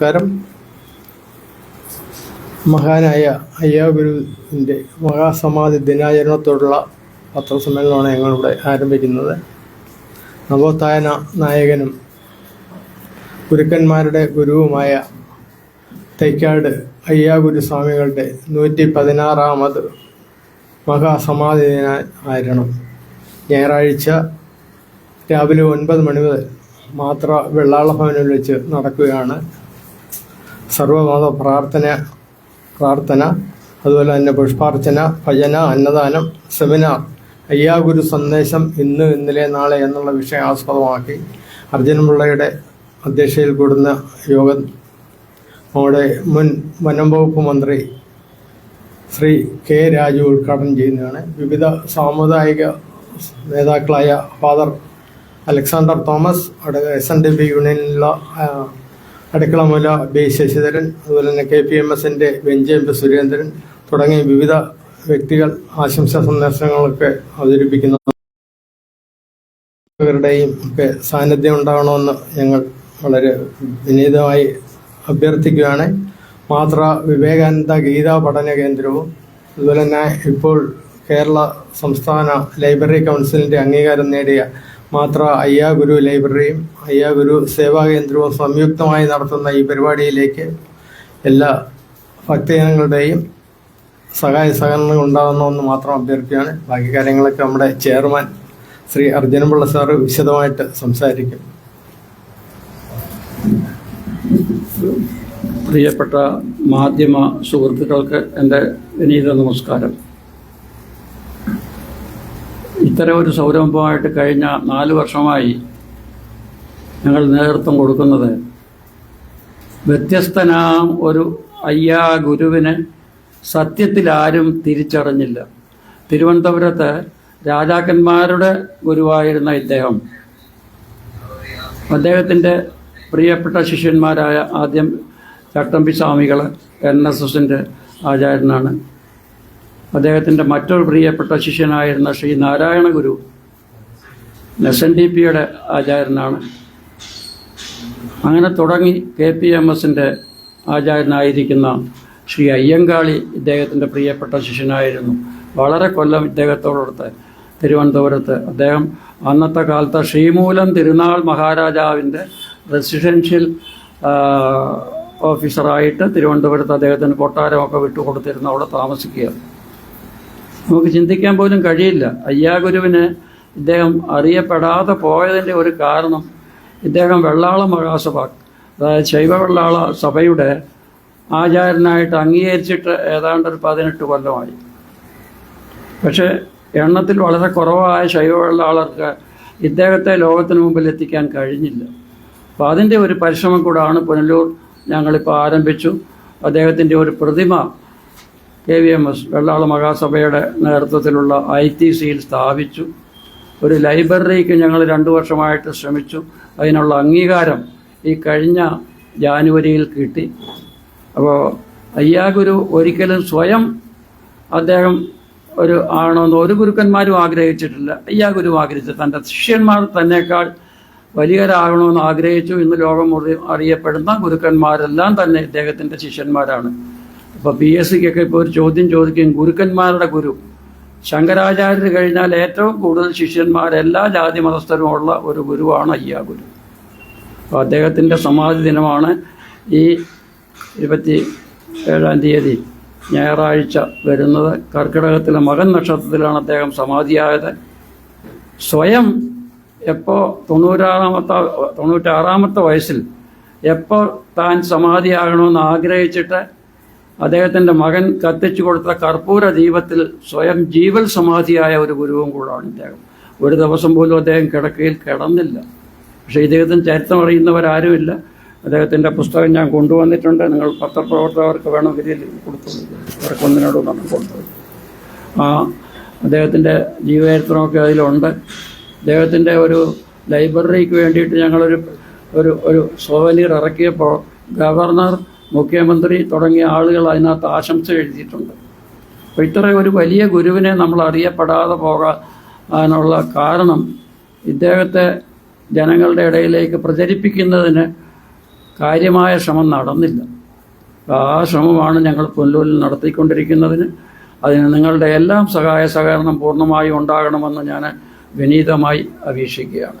നമസ്കാരം. മഹാനായ അയ്യാഗുരുവിന്റെ മഹാസമാധി ദിനാചരണത്തോടുള്ള പത്രസമ്മേളനമാണ് ഞങ്ങളിവിടെ ആരംഭിക്കുന്നത്. നവോത്ഥാന നായകനും ഗുരുക്കന്മാരുടെ ഗുരുവുമായ തൈക്കാട് അയ്യാഗുരു സ്വാമികളുടെ നൂറ്റി പതിനാറാമത് മഹാസമാധി ദിനാചരണം. ഞായറാഴ്ച രാവിലെ ഒൻപത് മണി മുതൽ മാത്ര വെള്ളാള ഭവനിൽ വെച്ച് നടക്കുകയാണ്. സർവമത പ്രാർത്ഥന പ്രാർത്ഥന അതുപോലെ തന്നെ പുഷ്പാർച്ചന ഭജന അന്നദാനം സെമിനാർ അയ്യാഗുരു സന്ദേശം ഇന്ന് ഇന്നലെ നാളെ എന്നുള്ള വിഷയം ആസ്പദമാക്കി അർജുനപിള്ളയുടെ അധ്യക്ഷയിൽ കൂടുന്ന യോഗം നമ്മുടെ മുൻ വനം വകുപ്പ് മന്ത്രി ശ്രീ കെ രാജു ഉദ്ഘാടനം ചെയ്യുന്നതാണ്. വിവിധ സാമുദായിക നേതാക്കളായ ഫാദർ അലക്സാണ്ടർ തോമസ് അവിടെ എസ് എൻ ഡി പി യൂണിയനിലുള്ള അടുക്കളമുല ബി ശശിധരൻ അതുപോലെ തന്നെ കെ പി എം എസിന്റെ പി സുരേന്ദ്രൻ തുടങ്ങിയ വിവിധ വ്യക്തികൾ ആശംസാ സന്ദേശങ്ങളൊക്കെ അവതരിപ്പിക്കുന്നു. ഇവരുടെയും ഒക്കെ സാന്നിധ്യം ഉണ്ടാകണമെന്ന് ഞങ്ങൾ വളരെ വിനീതമായി അഭ്യർത്ഥിക്കുകയാണ്. മാത്ര വിവേകാനന്ദ ഗീതാ പഠന കേന്ദ്രവും അതുപോലെ തന്നെ ഇപ്പോൾ കേരള സംസ്ഥാന ലൈബ്രറി കൗൺസിലിന്റെ അംഗീകാരം നേടിയ മാത്ര അയ്യാഗുരു ലൈബ്രറിയും അയ്യാഗുരു സേവാ കേന്ദ്രവും സംയുക്തമായി നടത്തുന്ന ഈ പരിപാടിയിലേക്ക് എല്ലാ ഭക്തജനങ്ങളുടെയും സഹായ സഹകരണങ്ങൾ ഉണ്ടാകുന്നതെന്ന് മാത്രം അഭ്യർത്ഥിക്കുകയാണ്. ബാക്കി കാര്യങ്ങളൊക്കെ നമ്മുടെ ചെയർമാൻ ശ്രീ അർജുനപിള്ള സാറ് വിശദമായിട്ട് സംസാരിക്കും. പ്രിയപ്പെട്ട മാധ്യമ സുഹൃത്തുക്കൾക്ക് എന്റെ വിനീത നമസ്കാരം. ഇത്തരം ഒരു സൗരംഭമായിട്ട് കഴിഞ്ഞ നാല് വർഷമായി ഞങ്ങൾ നേതൃത്വം കൊടുക്കുന്നത് വ്യത്യസ്തനാം ഒരു അയ്യാ ഗുരുവിനെ സത്യത്തിൽ ആരും തിരിച്ചറിഞ്ഞില്ല. തിരുവനന്തപുരത്ത് രാജാക്കന്മാരുടെ ഗുരുവായിരുന്ന ഇദ്ദേഹം. അദ്ദേഹത്തിന്റെ പ്രിയപ്പെട്ട ശിഷ്യന്മാരായ ആദ്യം ചട്ടമ്പി സ്വാമികൾ എൻ എസ് എസിന്റെ ആചാര്യനാണ്. അദ്ദേഹത്തിന്റെ മറ്റൊരു പ്രിയപ്പെട്ട ശിഷ്യനായിരുന്ന Sree Narayana Guru S N D പിയുടെ ആചാര്യനാണ്. അങ്ങനെ തുടങ്ങി കെ പി എം എസിന്റെ ആചാര്യനായിരിക്കുന്ന ശ്രീ അയ്യങ്കാളി ഇദ്ദേഹത്തിന്റെ പ്രിയപ്പെട്ട ശിഷ്യനായിരുന്നു. വളരെ കൊല്ലം ഇദ്ദേഹത്തോടടുത്ത് തിരുവനന്തപുരത്ത് അദ്ദേഹം അന്നത്തെ കാലത്ത് ശ്രീമൂലം തിരുനാൾ മഹാരാജാവിന്റെ റെസിഡൻഷ്യൽ ഓഫീസറായിട്ട് തിരുവനന്തപുരത്ത് അദ്ദേഹത്തിന് കൊട്ടാരമൊക്കെ വിട്ടുകൊടുത്തിരുന്നു അവിടെ താമസിക്കുക നമുക്ക് ചിന്തിക്കാൻ പോലും കഴിയില്ല. അയ്യാഗുരുവിന് ഇദ്ദേഹം അറിയപ്പെടാതെ പോയതിന്റെ ഒരു കാരണം ഇദ്ദേഹം വെള്ളാള മഹാസഭ അതായത് ശൈവ വെള്ളാള സഭയുടെ ആചാര്യനായിട്ട് അംഗീകരിച്ചിട്ട് ഏതാണ്ട് ഒരു പതിനെട്ട് കൊല്ലമായി. പക്ഷേ എണ്ണത്തിൽ വളരെ കുറവായ ശൈവ വെള്ളാളർക്ക് ഇദ്ദേഹത്തെ ലോകത്തിന് മുമ്പിൽ എത്തിക്കാൻ കഴിഞ്ഞില്ല. അപ്പോൾ അതിന്റെ ഒരു പരിശ്രമം കൂടാണ് പുനലൂർ ഞങ്ങളിപ്പോൾ ആരംഭിച്ചു. അദ്ദേഹത്തിന്റെ ഒരു പ്രതിമ K V M S Vellala മഹാസഭയുടെ നേതൃത്വത്തിലുള്ള ഐ ടി സിയിൽ സ്ഥാപിച്ചു. ഒരു ലൈബ്രറിക്ക് ഞങ്ങൾ രണ്ടു വർഷമായിട്ട് ശ്രമിച്ചു. അതിനുള്ള അംഗീകാരം ഈ കഴിഞ്ഞ ജാനുവരിയിൽ കിട്ടി. അപ്പോൾ അയ്യാഗുരു ഒരിക്കലും സ്വയം അദ്ദേഹം ഒരു ആണെന്ന് ഒരു ഗുരുക്കന്മാരും ആഗ്രഹിച്ചിട്ടില്ല. അയ്യാഗുരു ആഗ്രഹിച്ചു. തന്റെ ശിഷ്യന്മാർ തന്നെക്കാൾ വലിയവരാകണമെന്ന് ആഗ്രഹിച്ചു. ഇന്ന് ലോകം അറിയപ്പെടുന്ന ഗുരുക്കന്മാരെല്ലാം തന്നെ ഇദ്ദേഹത്തിന്റെ ശിഷ്യന്മാരാണ്. അപ്പോൾ പി എസ് സിക്കൊക്കെ ഇപ്പോൾ ഒരു ചോദ്യം ചോദിക്കും ഗുരുക്കന്മാരുടെ ഗുരു. ശങ്കരാചാര്യർ കഴിഞ്ഞാൽ ഏറ്റവും കൂടുതൽ ശിഷ്യന്മാർ എല്ലാ ജാതി മതസ്ഥരും ഉള്ള ഒരു ഗുരുവാണ് അയ്യാ ഗുരു. അപ്പോൾ അദ്ദേഹത്തിന്റെ സമാധി ദിനമാണ് ഈ ഇരുപത്തി ഏഴാം തീയതി ഞായറാഴ്ച വരുന്നത്. കർക്കിടകത്തിലെ മകൻ നക്ഷത്രത്തിലാണ് അദ്ദേഹം സമാധിയായത്. സ്വയം എപ്പോൾ തൊണ്ണൂറ്റാറാമത്തെ തൊണ്ണൂറ്റാറാമത്തെ വയസ്സിൽ എപ്പോൾ താൻ സമാധിയാകണമെന്ന് ആഗ്രഹിച്ചിട്ട് അദ്ദേഹത്തിന്റെ മകൻ കത്തിച്ചു കൊടുത്ത കർപ്പൂര ദീപത്തിൽ സ്വയം ജീവൽ സമാധിയായ ഒരു ഗുരുവും കൂടാണ് ഇദ്ദേഹം. ഒരു ദിവസം പോലും അദ്ദേഹം കിടക്കയിൽ കിടന്നില്ല. പക്ഷേ ഇദ്ദേഹത്തിന് ചരിത്രം അറിയുന്നവരാരുമില്ല. അദ്ദേഹത്തിന്റെ പുസ്തകം ഞാൻ കൊണ്ടുവന്നിട്ടുണ്ട്. നിങ്ങൾ പത്രപ്രവർത്തകർക്ക് വേണമെങ്കിൽ കൊടുത്തു അവർക്ക് ഒന്നിനോട് നമ്മൾ കൊടുത്തു ആ അദ്ദേഹത്തിന്റെ ജീവചരിത്രമൊക്കെ അതിലുണ്ട്. അദ്ദേഹത്തിന്റെ ഒരു ലൈബ്രറിക്ക് വേണ്ടിയിട്ട് ഞങ്ങളൊരു ഒരു ഒരു സോവനീർ ഇറക്കിയപ്പോൾ ഗവർണർ മുഖ്യമന്ത്രി തുടങ്ങിയ ആളുകൾ അതിനകത്ത് ആശംസ എഴുതിയിട്ടുണ്ട്. അപ്പോൾ ഇത്ര ഒരു വലിയ ഗുരുവിനെ നമ്മൾ അറിയപ്പെടാതെ പോകാനുള്ള കാരണം ഇദ്ദേഹത്തെ ജനങ്ങളുടെ ഇടയിലേക്ക് പ്രചരിപ്പിക്കുന്നതിന് കാര്യമായ ശ്രമം നടന്നില്ല. ആ ശ്രമമാണ് ഞങ്ങൾ പുനലൂരിൽ നടത്തിക്കൊണ്ടിരിക്കുന്നതിന് അതിന് നിങ്ങളുടെ എല്ലാം സഹായ സഹകരണം പൂർണമായും ഉണ്ടാകണമെന്ന് ഞാൻ വിനീതമായി അപേക്ഷിക്കുകയാണ്.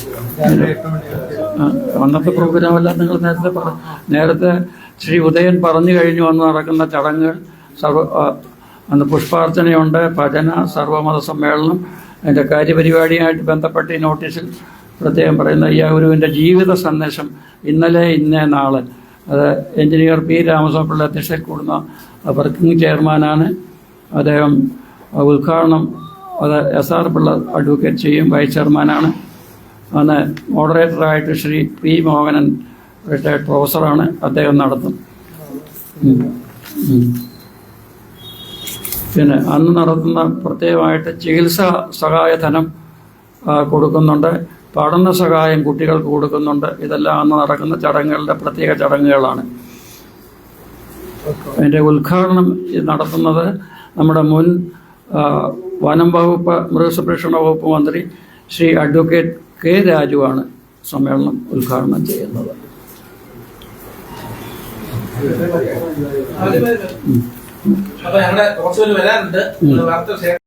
അന്നത്തെ പ്രോഗ്രാം എല്ലാം നിങ്ങൾ നേരത്തെ നേരത്തെ ശ്രീ ഉദയൻ പറഞ്ഞു കഴിഞ്ഞു വന്ന് നടക്കുന്ന ചടങ്ങ് സർവ അന്ന് പുഷ്പാർച്ചനയുണ്ട് ഭജന സർവമത സമ്മേളനം അതിന്റെ കാര്യപരിപാടിയായിട്ട് ബന്ധപ്പെട്ട് ഈ നോട്ടീസിൽ പ്രത്യേകം പറയുന്ന ഈ ഗുരുവിന്റെ ജീവിത സന്ദേശം ഇന്നലെ ഇന്നേ നാളെ. അത് എഞ്ചിനീയർ പി രാമസ്വാമിപ്പിള്ള അധ്യക്ഷയിൽ കൂടുന്ന വർക്കിംഗ് ചെയർമാനാണ്. അദ്ദേഹം ഉദ്ഘാടനം അത് എസ് ആർ പിള്ള അഡ്വക്കേറ്റ് ചെയ്യും വൈസ് ചെയർമാനാണ്. അന്ന് മോഡറേറ്ററായിട്ട് ശ്രീ പി മോഹനൻ റിട്ടയർഡ് പ്രൊഫസറാണ് അദ്ദേഹം നടത്തും. പിന്നെ അന്ന് നടത്തുന്ന പ്രത്യേകമായിട്ട് ചികിത്സാ സഹായ ധനം ആ, കൊടുക്കുന്നുണ്ട്. പഠന സഹായം കുട്ടികൾക്ക് കൊടുക്കുന്നുണ്ട്. ഇതെല്ലാം അന്ന് നടക്കുന്ന ചടങ്ങുകളുടെ പ്രത്യേക ചടങ്ങുകളാണ്. അതിന്റെ ഉദ്ഘാടനം നടത്തുന്നത് നമ്മുടെ മുൻ വനം വകുപ്പ് മൃഗസംരക്ഷണ വകുപ്പ് മന്ത്രി ശ്രീ അഡ്വക്കേറ്റ് കെ രാജുവാണ് സമ്മേളനം ഉദ്ഘാടനം ചെയ്യുന്നത്. അപ്പൊ ഞങ്ങളുടെ കുറച്ചുപേര് വരാനുണ്ട്. വാർത്ത